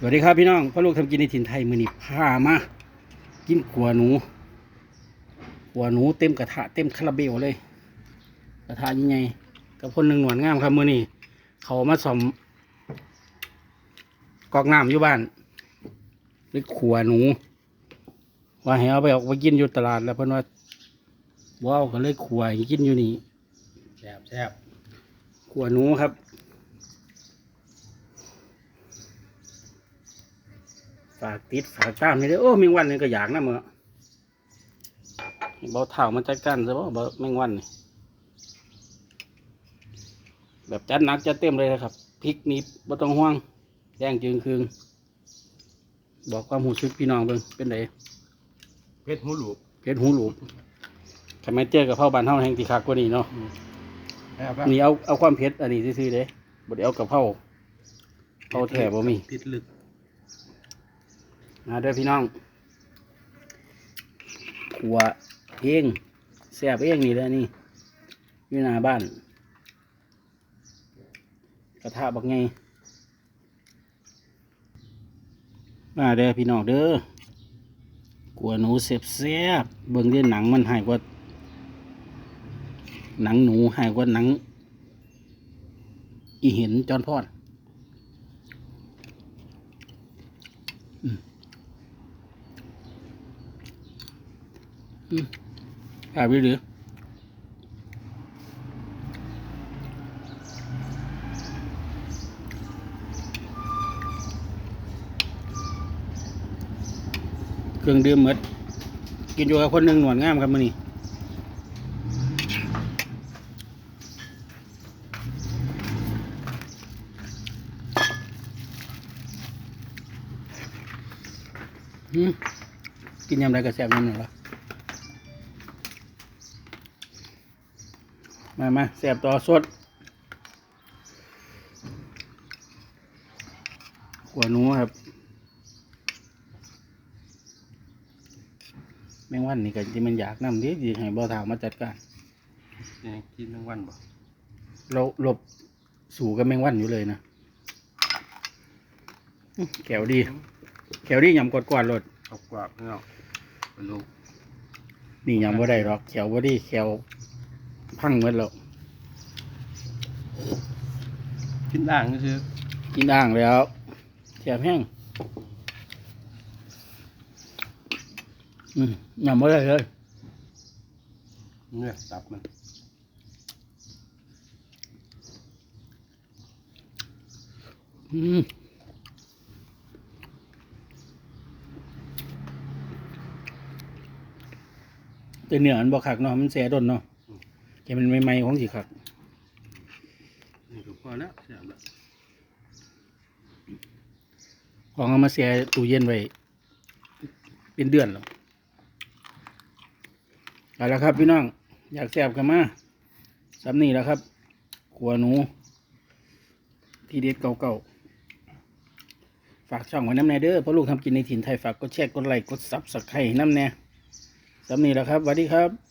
สวัสดีครับพี่น้องพ่อลูกทำกินในถิ่นไทยมือนี่พามากินขัวหนูขัวหนูเต็มกระทะเต็มคาราเบลเลย กระทะยังไงกับคนหนึ่งหนวดงามครับมือนี่เขามาสมกอกน้ำอยู่บ้านหรือขัวหนู ว่าให้เอาไปออกไปกินอยู่ตลาดแล้วเพิ่นว่าว้าวก็เลยขัวให้กินอยู่นี่แซ่บแซ่บขัวหนูครับ ฝากติดฝากตามนี่เด้อโอ้แมงวันนี่ก็อยากนะเมื่อเบาเท่ามันจัดการซะบ่เบาแมงวันนี่แบบจัดหนักจัดเต็มเลยนะครับพริกนี่บ่ต้องห่วงแดงจึงคืงบอกความหูซึกพี่น้องเบิ่งเป็นไดเพชรหูหลูกเพชรหูหลูบทำไมเจอกับเผาบานเฮาแห่งที่คักกว่านี้เนาะแซ่บนี่เอาเอาความเผ็ดอันนี้ซื่อๆเด้บ่ได้เอากับเผาเผาแท้บ่มีติดลึก มาเด้อพี่น้องขัวเองแซ่บเองนี่แหละนี่อยู่หน้าบ้าน กระทะบักไงมาเด้อพี่น้องเด้อขัวหนูเสบแซ่บเบิ่งเด้อหนังมันหายกว่า หนังหนูหายกว่าหนัง อีเห็นจอนพอด อาไปหรือเครื่องดื่มหมดกินอยู่กับคนหนึ่งหนวดงามครับมื้อนี้อืมกินยำไรก็แซ่บยำหนึ่งละ มามาแสบต่อสดหัวหนูครับ แมงวันนี่ก็ที่มันอยากนำดิดีให้บ่อถาวมาจัดการนี่กินทั้งวันบ่เราหลบสู่กับแมงวันอยู่เลยนะอื้อแขวดีแขวดียำกดกวาดรถเอากว่าพี่น้องเป็นลูกนี่ยำบ่ได้หรอกแขวบ่ดีแขว พังหมดแล้วกินด่างก็คือกินอ่างแล้วแสบแห้งอืมยำบ่ได้เลยเนื้อตับมันอืมแต่เนื้อมันบ่คักเนาะมันแสดนเนาะ แค่มันใหม่ๆของสิคักนี่ก็พอแล้วแซ่บแล้วของเอามาแช่ตู้เย็นไว้เป็นเดือนแล้วเอาละครับพี่น้องอยากแซ่บกันมาสำนี่แล้วครับขัวหนู ที่เด็ดเก่าๆฝากช่องไว้น้ำแน่เด้อเพราะลูกทำกินในถิ่นไทยฝากกดแชร์กดไลค์กดซับสไครต์น้ำแน่สำนี่แล้วครับสวัสดีครับ